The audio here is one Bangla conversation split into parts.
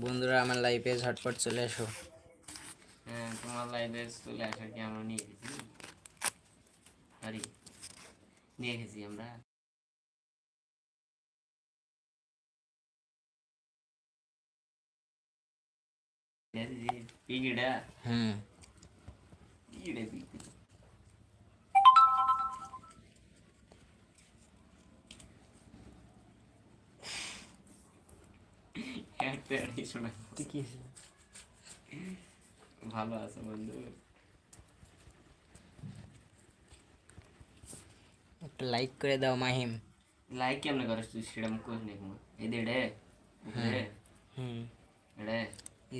বন্ধুরা আমার লাইফে ঝটপট চলে এসো হ্যাঁ তোমার লাইফে চলে আসা কি আমরা নিয়ে গেছি? আরে নিয়ে গেছি আমরা। হুম। ভালো আছে বন্ধু একটা লাইক করে দাও মাহিম। লাইক কেমনে করিস তুই? সেটা মুখ করিস নাকি এদের রে হুম। রে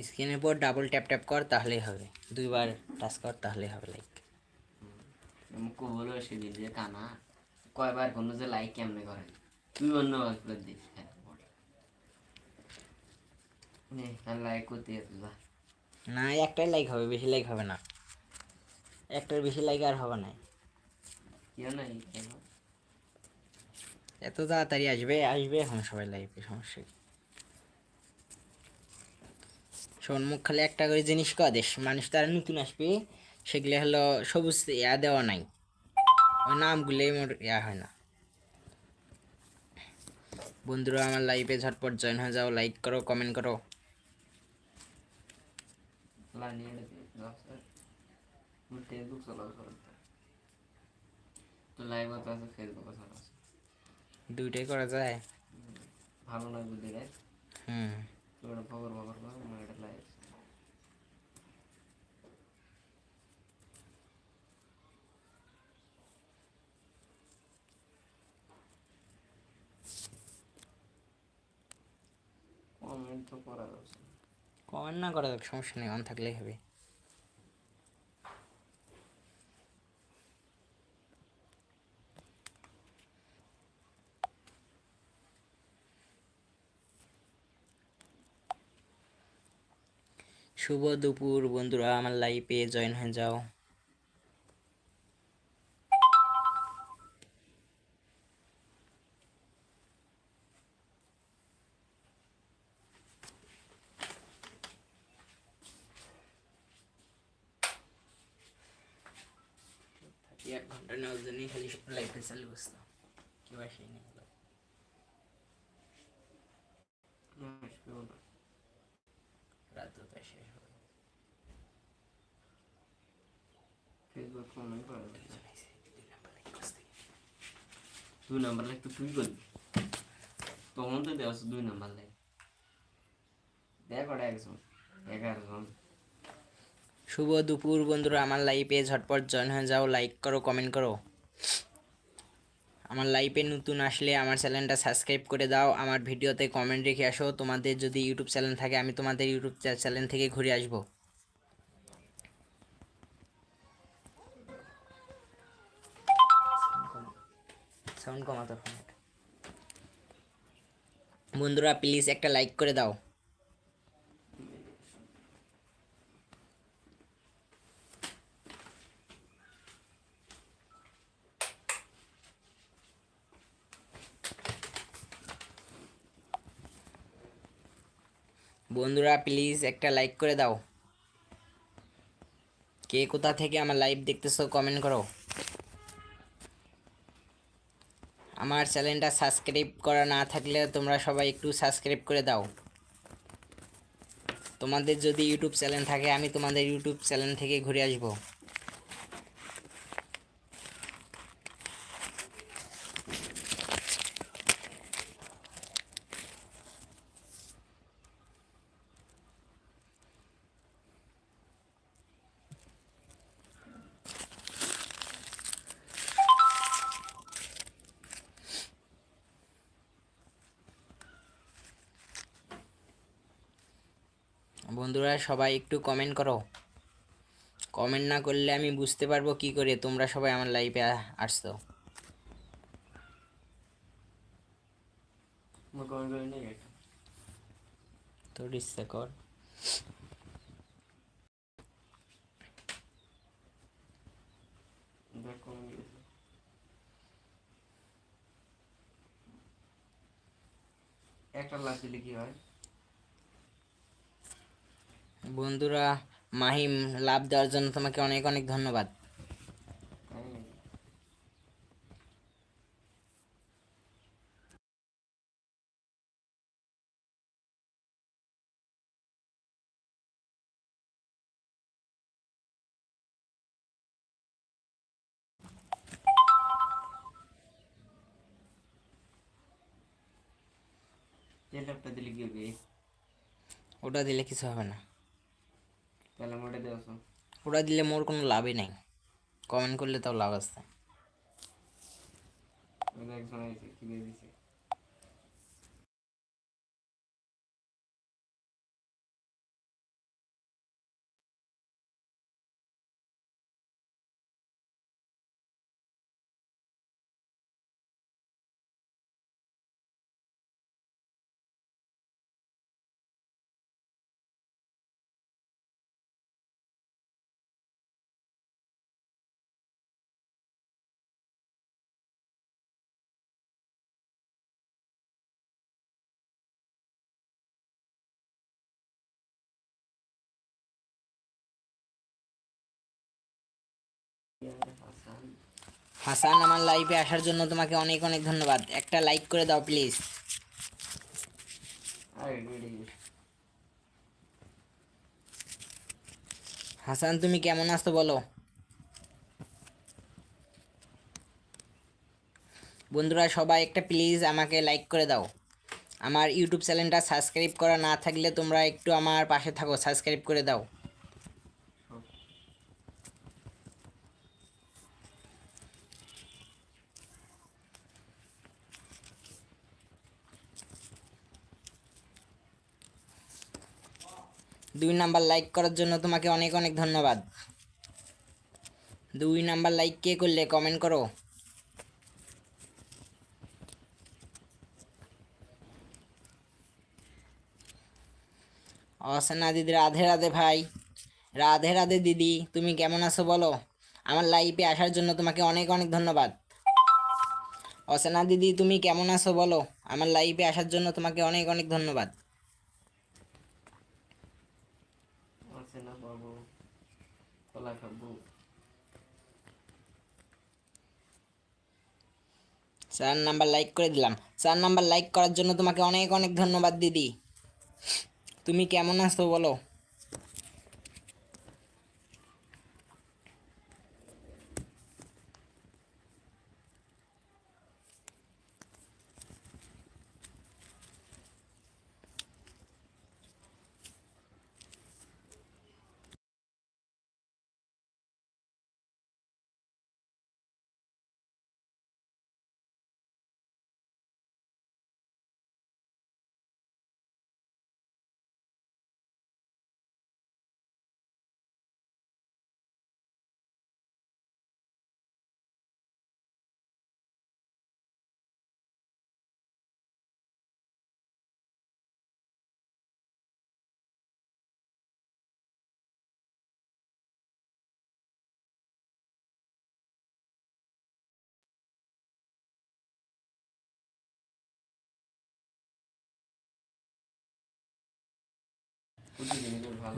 স্ক্রিনের উপর ডাবল ট্যাপ ট্যাপ কর তাহলেই হবে। দুইবার টাচ কর তাহলেই হবে লাইক মুখ বলো সেদিন যে কানা। কয়বার কোনো যে লাইক কেমনে করে? তুই অন্য করে দিস হ্যাঁ। নে লাইক করতে না একটাই লাইক হবে বেশি লাইক হবে না। একটার বেশি লাইক আর হবে না। এত তাড়াতাড়ি আসবে আসবে এখন সবাই লাইফে সমস্যা কি? শোন মুখ খালি একটা করে জিনিস কর দেশ। মানুষ তারা নতুন আসবে সেগুলো হলো সবুজ ইয়া দেওয়া নাই। ওই নামগুলোই মোর ইয়া হয় না। বন্ধুরা আমার লাইফে ঝটপট জয়েন হয়ে যাও লাইক করো কমেন্ট করো। নিয়ে নে মুই ফেসবুক চালাও করতে তো লাইভ তো আছে ফেসবুক চালাও দুইটাই করা যায়? ভালো বুঝলি রে হুম। তোর খবর খবর কর আমার এটা লাইভ কমেন্ট তো করা যাচ্ছে। কমেন্ট না করা সমস্যা নেই অন থাকলেই হবে। শুভ দুপুর বন্ধুরা, আমার লাইফে জয়েন হয়ে যাও। এক ঘণ্টা নেওয়ার জন্যই খালি লাইফে চালু বসতাম কেউ আসেনি। রাত দুটায় শেষ হবে ফেসবুক কমেন্ট করা যাচ্ছে না। দুই নাম্বার লাইক তো তুই করবি তখন তো দেওয়া দুই নাম্বার লাইক দেখ ওটা একজন এগারো জন শুভ দুপুর বন্ধুরা, আমার লাইভে ঝটপট জয়েন হয়ে যাও লাইক করো কমেন্ট করো। আমার লাইভে নতুন আসলে আমার চ্যানেলটা সাবস্ক্রাইব করে দাও, আমার ভিডিওতে কমেন্ট রেখে আসো। তোমাদের যদি ইউটিউব চ্যানেল থাকে, আমি তোমাদের ইউটিউব চ্যানেল থেকে ঘুরে আসব। সাউন্ড কমাতো বন্ধুরা প্লিজ একটা লাইক করে দাও। বন্ধুরা প্লিজ একটা লাইক করে দাও। কে কোথা থেকে আমার লাইভ দেখতেছো কমেন্ট করো। আমার চ্যানেলটা সাবস্ক্রাইব করা না থাকলে তোমরা সবাই একটু সাবস্ক্রাইব করে দাও। তোমাদের যদি ইউটিউব চ্যানেল থাকে, আমি তোমাদের ইউটিউব চ্যানেল থেকে ঘুরে আসব। বন্ধুরা সবাই একটু কমেন্ট করো। কমেন্ট না করলে আমি বুঝতে পারব কি করে তোমরা সবাই আমার লাইভে আসছো। তোর ইচ্ছা কর একটা লাভ দিলে কি হয়? বন্ধুরা মাহিম লাভ দেওয়ার জন্য তোমাকে অনেক অনেক ধন্যবাদ তাই নাকি? যে ল্যাপটা দিলে কি হবে ওটা দিলে কিছু হবে না ওটা দিলে মোর কোনো লাভই নাই। কমেন্ট করলে তাও লাভ আছে। ওই একজন কি হাসান, আমার লাইভে আসার জন্য তোমাকে অনেক অনেক ধন্যবাদ। একটা লাইক করে দাও প্লিজ হাসান, তুমি কেমন আছো বলো? বন্ধুরা, সবাই একটা প্লিজ আমাকে লাইক করে দাও। আমার ইউটিউব চ্যানেলটা সাবস্ক্রাইব করা না থাকলে তোমরা একটু আমার পাশে থাকো সাবস্ক্রাইব করে দাও। দুই নাম্বার লাইক করার জন্য তোমাকে অনেক অনেক ধন্যবাদ। দুই নাম্বার লাইক কে করলে কমেন্ট করো। অসেনা দিদি, রাধে রাধে ভাই। রাধে রাধে দিদি, তুমি কেমন আছো বলো? আমার লাইফে আসার জন্য তোমাকে অনেক অনেক ধন্যবাদ। অসেনা দিদি, তুমি কেমন আছো বলো? আমার লাইফে আসার জন্য তোমাকে অনেক অনেক ধন্যবাদ আছে না বাবু কলা খাব চার নাম্বার লাইক করে দিলাম। চার নাম্বার লাইক করার জন্য তোমাকে অনেক অনেক ধন্যবাদ, দিদি। তুমি কেমন আছো বলো?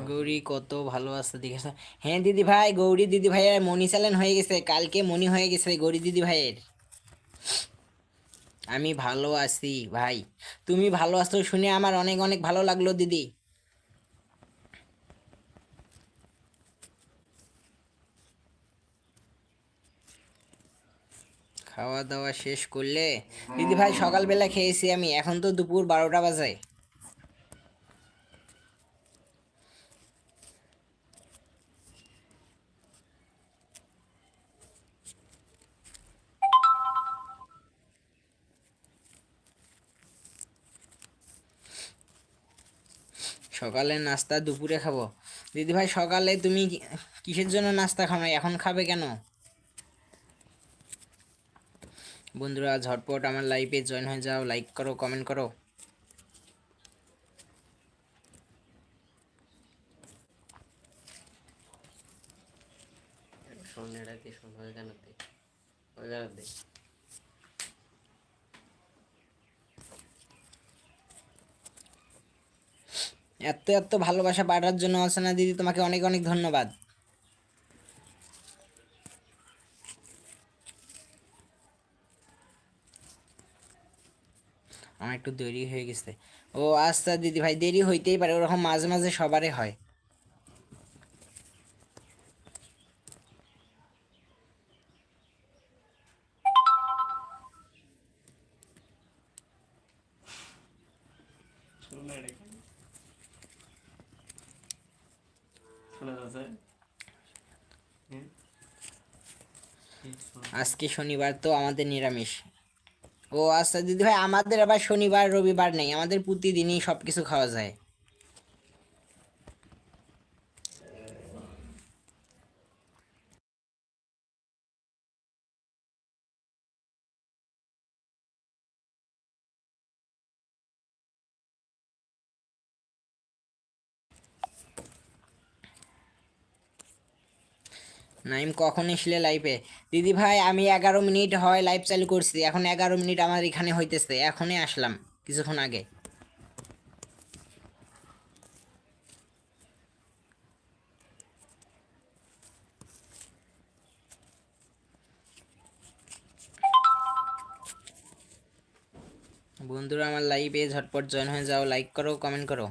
গৌরী কত ভালো আছে দেখেছ হ্যাঁ দিদি ভাই, গৌরী দিদি ভাইয়ের মনি চ্যানেল হয়ে গেছে, কালকে মনি হয়ে গেছে, গৌরী দিদি ভাইয়ের। আমি ভালো আছি ভাই। তুমি ভালো আছো শুনে আমার অনেক অনেক ভালো লাগল, দিদি। খাওয়া দাওয়া শেষ করলে? দিদি ভাই, সকালবেলা খেয়েছি আমি, এখন তো দুপুর বারোটা বাজে। সকালে নাস্তা, দুপুরে খাব। দিদি ভাই সকালে তুমি কিসের জন্য নাস্তা খাও এখন খাবে কেন? বন্ধুরা, ঝটপট আমার লাইফে জয়েন হয়ে যাও। লাইক করো কমেন্ট করো সন্ধ্যেটা কি সময় জানাতে ওই জানাতে এত এত ভালোবাসা পাঠার জন্য অসনা দিদি তোমাকে অনেক অনেক ধন্যবাদ। আমার একটু দেরি হয়ে গেছে। ও আচ্ছা দিদি ভাই, দেরি হইতেই পারে, ওরকম মাঝে মাঝে সবারই হয় শোনা রে শোনা যাচ্ছে হ্যাঁ এই শোনা। আজকে শনিবার, তো আমাদের নিরামিষ। ও আচ্ছা দিদি ভাই আমাদের আবার শনিবার, রবিবার নেই। আমাদের প্রতিদিনই সব কিছু খাওয়া যায়। নাইম, কখন এসলে লাইভে দিদি ভাই, আমি এগারো মিনিট হয় লাইভ চালু করছি, এখন এগারো মিনিট আমার এখানে হইতেছে, এখনই আসলাম, কিছুক্ষণ আগে। বন্ধুরা, আমার লাইভে ঝটপট জয়েন হয়ে যাও লাইক করো কমেন্ট করো।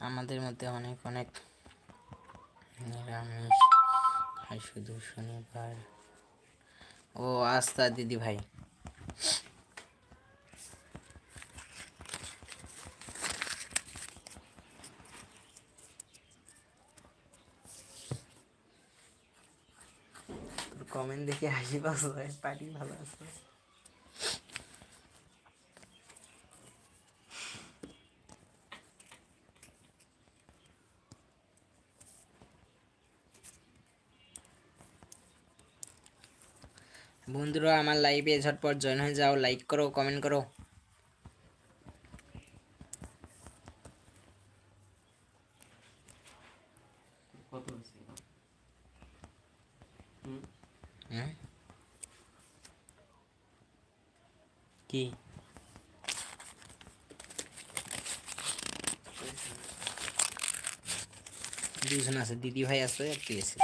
আমাদের মধ্যে অনেক অনেক নিরামিষ খাই শুধু শনিবার। ও আস্তা দিদি ভাই। কমেন্ট দেখে হাসি পাস পার্টি ভালো আছে। বন্ধুরা আমার লাইভে ঝটপট জয়েন হয়ে যাও। লাইক করো কমেন্ট করো। হুম? কি? দুজন আছে দিদি ভাই আছে আর হাজার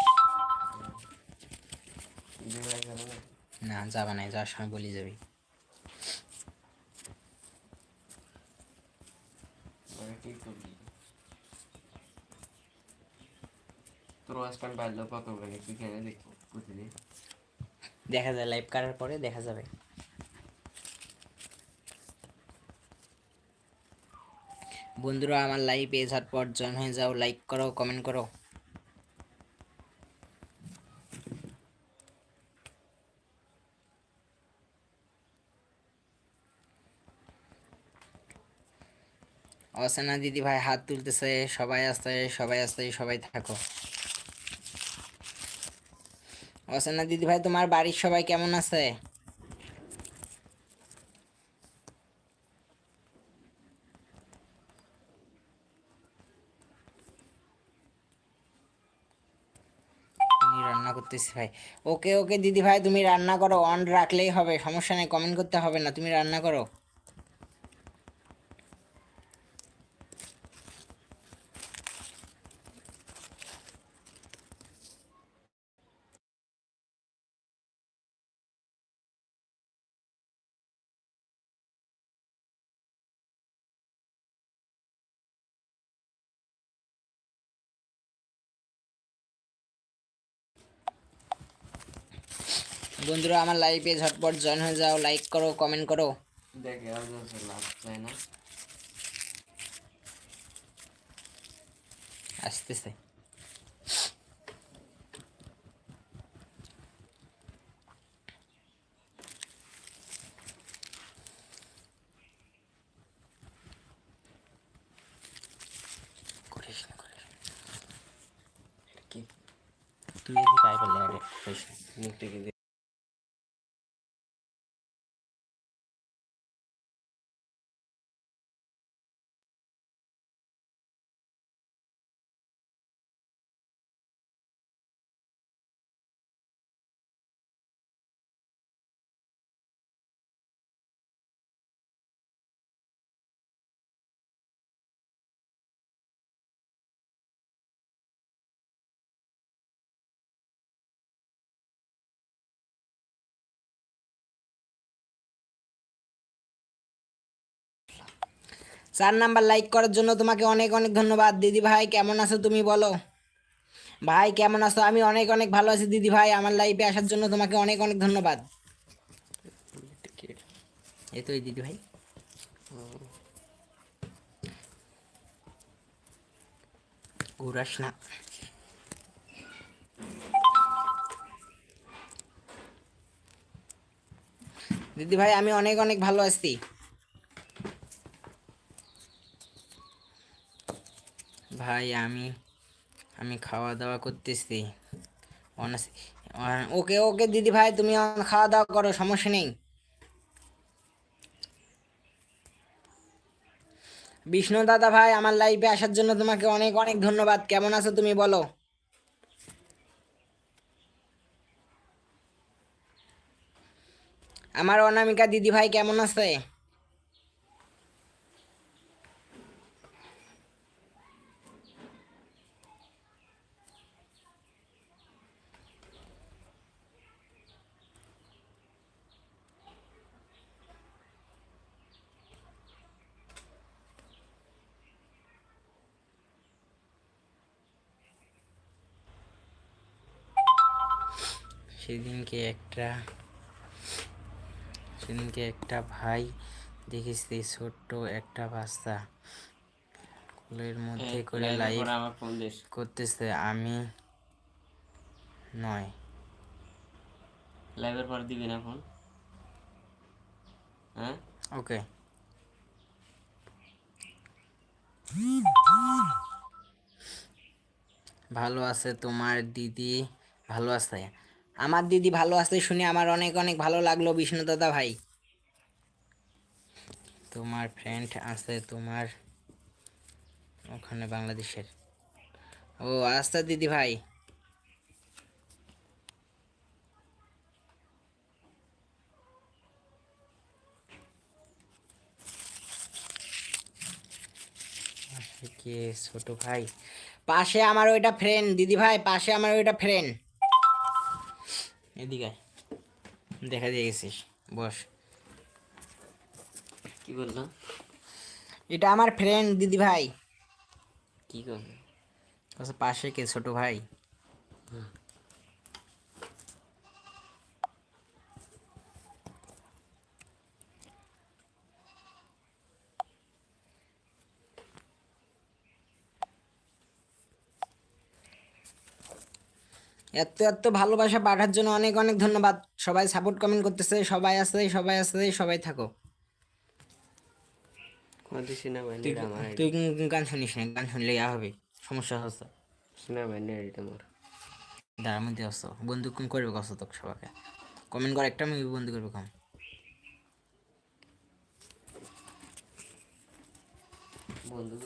গেল না যাবা নাই যাওয়ার সময় বলি যাবি। দেখা যায় লাইভ করার পরে দেখা যাবে। বন্ধুরা আমার লাইভে ঝটপট জয়েন হয়ে যাও লাইক করো কমেন্ট করো। অসেনা দিদি ভাই হাত তুলতেছে, সবাই আসতে সবাই আসতে, সবাই থাকো। অসেনা দিদি ভাই, তোমার বাড়ির সবাই কেমন আছে? রান্না করতেছি ভাই। ওকে ওকে, দিদি ভাই, তুমি রান্না করো, অন রাখলেই হবে, সমস্যা নেই কমেন্ট করতে হবে না, তুমি রান্না করো। বন্ধুরা আমার লাইভে ঝটপট জয়েন হয়ে যাও। লাইক করো কমেন্ট করো। দেখে লাভ না। আসতেছে। তুই পাই করলে আগে চার নাম্বার লাইক করার জন্য তোমাকে অনেক অনেক ধন্যবাদ। দিদি ভাই, কেমন আছো তুমি বলো? ভাই, কেমন আছো? আমি অনেক অনেক ভালো আছি দিদি ভাই। আমার লাইফে আসার জন্য তোমাকে অনেক অনেক ধন্যবাদ। দিদি ভাই। ঘুরাস না। দিদি ভাই, আমি অনেক অনেক ভালো আছি। ভাই, আমি আমি খাওয়া দাওয়া করতেছি ওকে ওকে দিদি ভাই, তুমি খাওয়া দাওয়া করো, সমস্যা নেই। বিষ্ণু দাদা ভাই, আমার লাইফে আসার জন্য তোমাকে অনেক অনেক ধন্যবাদ। কেমন আছো তুমি বলো? আমার অনামিকা দিদি ভাই, কেমন আছে? সেদিনকে একটা সেদিনকে একটা ভাই দেখেছি ছোট্ট একটা বাচ্চা। কোলের মধ্যে করে লাইভ করতেছে আমি নয়। লাইভের পর দিবি না ফোন হ্যাঁ? ওকে ভালো আছে তোমার দিদি? ভালো আছে? আমার দিদি ভালো আছে শুনে আমার অনেক অনেক ভালো লাগল বিষ্ণু দাদা ভাই। তোমার ফ্রেন্ড আছে তোমার ওখানে বাংলাদেশের। ও আচ্ছা দিদি ভাই। কে ছোট ভাই? পাশে আমার ওইটা ফ্রেন্ড দিদি ভাই, পাশে আমার ওইটা ফ্রেন্ড এদিকে দেখা দিয়ে গেছিস। বস। কি বলল? এটা আমার ফ্রেন্ড দিদি ভাই। কি করবে পাশে কে? ছোট ভাই। এত এত ভালোবাসা পাঠার জন্য অনেক অনেক ধন্যবাদ। সবাই সাপোর্ট কমেন্ট করতেছে সবাই আছে সবাই আছে সবাই থাকো। তুই গান শুনিস না? গান শুনলে ইয়া হবে সমস্যা হচ্ছে। দাঁড়ার মধ্যে বন্ধু কম করবে কত তোকে সবাইকে। কমেন্ট করে একটা আমি বন্ধু করবে কম বন্ধু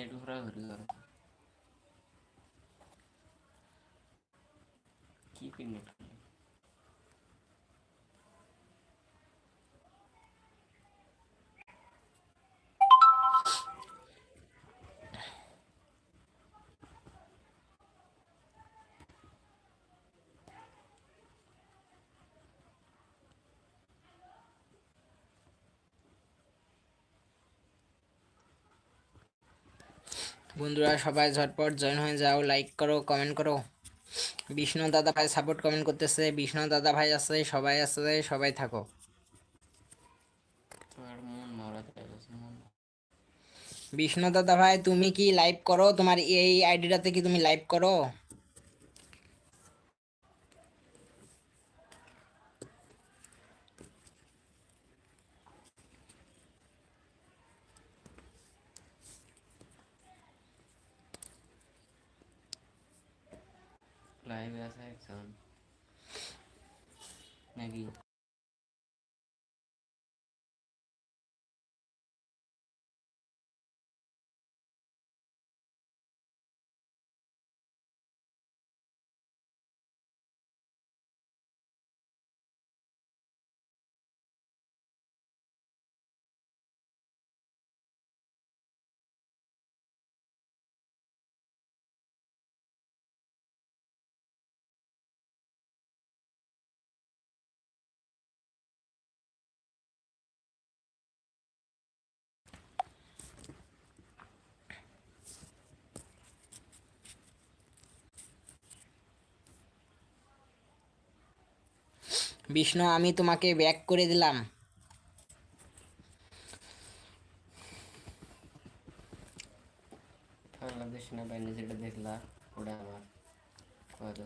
একটু ঘোরাঘুরি করো কি পিননেট করলে বন্ধুরা সবাই ঝটপট জয়েন হয়ে যাও। লাইক করো কমেন্ট করো। বিষ্ণু দাদা ভাই সাপোর্ট কমেন্ট করতেছে। বিষ্ণু দাদা ভাই আছে সবাই আছে সবাই থাকো। বিষ্ণু দাদা ভাই তুমি কি লাইভ করো? তোমার এই আইডিটাতে কি তুমি লাইভ করো? जाएगी বিষ্ণু আমি তোমাকে ব্যাক করে দিলাম। বাংলাদেশ যেটা দেখলা ওটা আমার। কত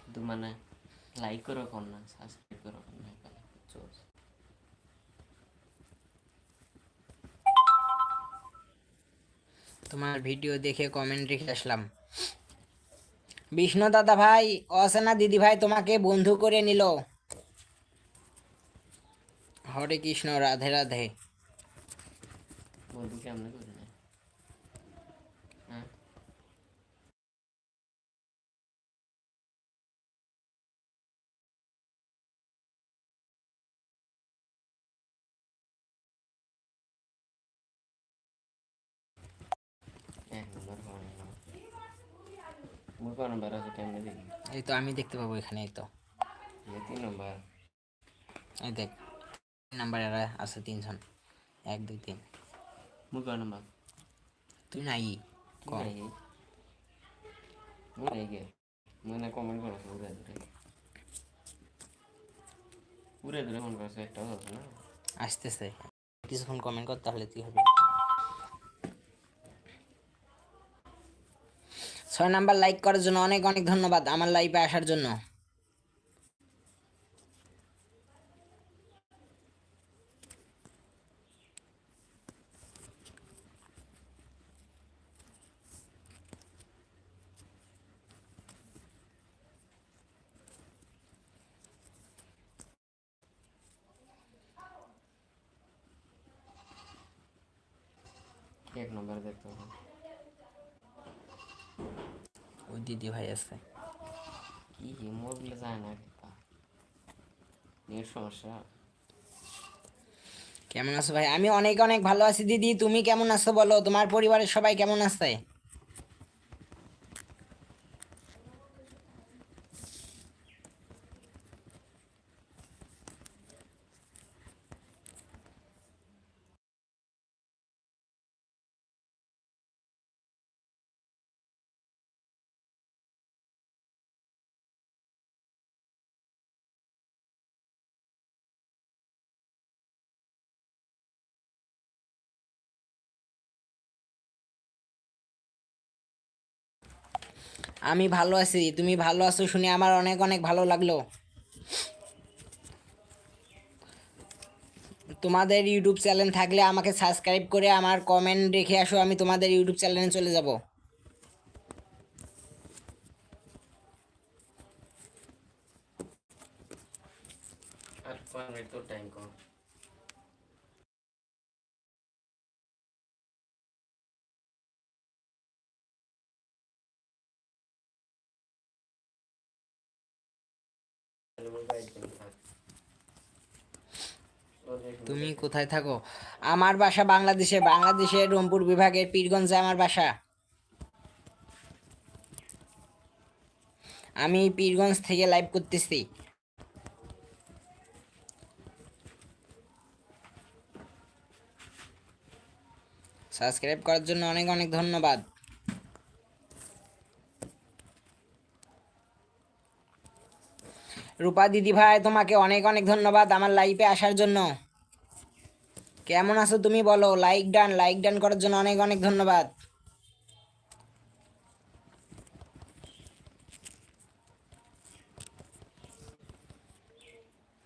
কিন্তু মানে লাইক করো কোন না সাবস্ক্রাইব করো না চোস তোমার ভিডিও দেখে কমেন্ট রেখে আসলাম। বিষ্ণু দাদা ভাই অসেনা দিদি ভাই তোমাকে বন্ধু করে নিল। হরে কৃষ্ণ, রাধে রাধে। বন্ধু কেমন করি না হ্যাঁ এক নম্বর ফোন নম্বর আছে কেমনে দেখি এই তো আমি দেখতে পাবো এখানে এই তো তিন নম্বর। এই দেখ নাম্বার এরা আছে তিনজন। এক দুই তিন। মুই নম্বর। তুই নাই ক? নাই। মুই নাই গে মুই না কমেন্ট করো দূরে দূরে ফোন করছে একটা হচ্ছে না? আসতেছে। কিছুক্ষণ কমেন্ট কর তাহলে কি হবে? ছয় নাম্বার লাইক করার জন্য অনেক অনেক ধন্যবাদ আমার লাইফে আসার জন্য এক নম্বর দেখতে হবে ওই দিদি ভাই আছে কি মোবাইলে যায় না কিতা নেট কেমন আছো ভাই? আমি অনেক অনেক ভালো আছি, দিদি। তুমি কেমন আছো বলো? তোমার পরিবারের সবাই কেমন আছে? আমি ভালো আছি, তুমি ভালো আছো শুনে আমার অনেক অনেক ভালো লাগল। তোমাদের ইউটিউব চ্যানেল থাকলে আমাকে সাবস্ক্রাইব করে আমার কমেন্ট রেখে আসো, আমি তোমাদের ইউটিউব চ্যানেলে চলে যাব। আর মিনিট তো টাইম কম তুমি কোথায় থাকো? আমার বাসা বাংলাদেশে। বাংলাদেশের রংপুর বিভাগের পীরগঞ্জে আমার বাসা। আমি পীরগঞ্জ থেকে লাইভ করতেছি। সাবস্ক্রাইব করার জন্য অনেক অনেক ধন্যবাদ। রূপা দিদি ভাই, তোমাকে অনেক অনেক ধন্যবাদ আমার লাইফে আসার জন্য। কেমন আছো তুমি বলো? লাইক ডান লাইক ডান করার জন্য অনেক অনেক ধন্যবাদ।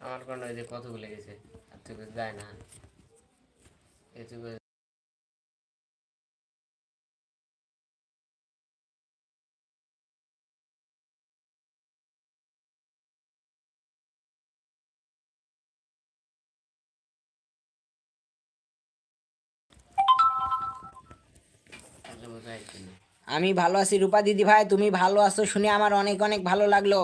আমার কোনো কতগুলো গেছে? আর তুই যায় না। এটুকু আমি ভালো আছি রূপা দিদি ভাই তুমি ভালো আছো শুনে আমার অনেক অনেক ভালো লাগল।